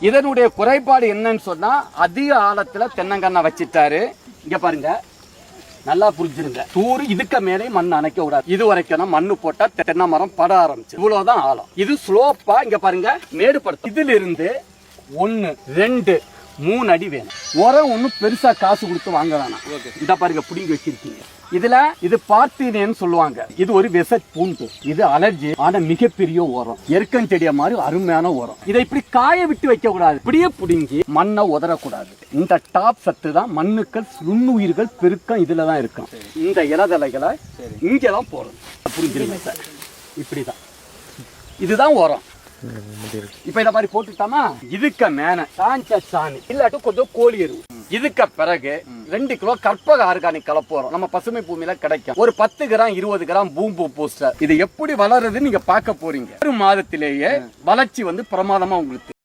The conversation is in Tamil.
இதனுடைய குறைபாடு என்னன்னு சொன்னா அதிக ஆழத்துல தென்னங்கண்ணை வச்சிட்டாரு. இங்க பாருங்க. நல்லா புரிஞ்சிருங்க. தூர் இதுக்கு மேலே மண் அணைக்க கூடாது. இது வரைக்கும் தான் மண்ணு போட்டா தென்னை மரம் பட ஆரம்பிச்சு இவ்வளவுதான் ஆழம். இது ஸ்லோப்பா இங்க பாருங்க மேடு இதுல இருந்து ஒன்னு ரெண்டு மூணு அடி வேணும். உரம் ஒன்றும் பெருசா காசு கொடுத்து வாங்க வேணாம். இந்த பாருங்க புடிங்கி வச்சிருக்கீங்க. இதுல இது பார்த்தீனேன்னு சொல்லுவாங்க. இது ஒரு விச பூண்டு. இது அலர்ஜி. ஆனா மிகப்பெரிய உரம். எருக்கன் செடிய மாதிரி அருமையான உரம். இதை இப்படி காய விட்டு வைக்க கூடாது இப்படியே புடுங்கி மண்ணை உதறக்கூடாது. இந்த டாப் சத்து தான் மண்ணுக்கள் நுண்ணுயிர்கள் பெருக்கம் இதுல தான் இருக்கும். இந்த இலதலைகளை இங்க தான் போடணும். புரிஞ்சுருங்க சார்? இப்படிதான். இதுதான் உரம். இப்ப இந்த மாதிரி போட்டுட்டாமா இதுக்க மேல காஞ்ச சாணி இல்லாட்டி கொஞ்சம் கோழி எருவு இதுக்க பிறகு ரெண்டு கிலோ கற்பக ஆர்கானிக் கலப்போறோம் நம்ம பசுமை பூமியில கிடைக்கும். ஒரு பத்து கிராம் இருபது கிராம் பூம்பு பூஸ்டர். இது எப்படி வளருதுன்னு நீங்க பார்க்க போறீங்க. ஒரு மாதத்திலேயே வளர்ச்சி வந்து பிரமாதமா உங்களுக்கு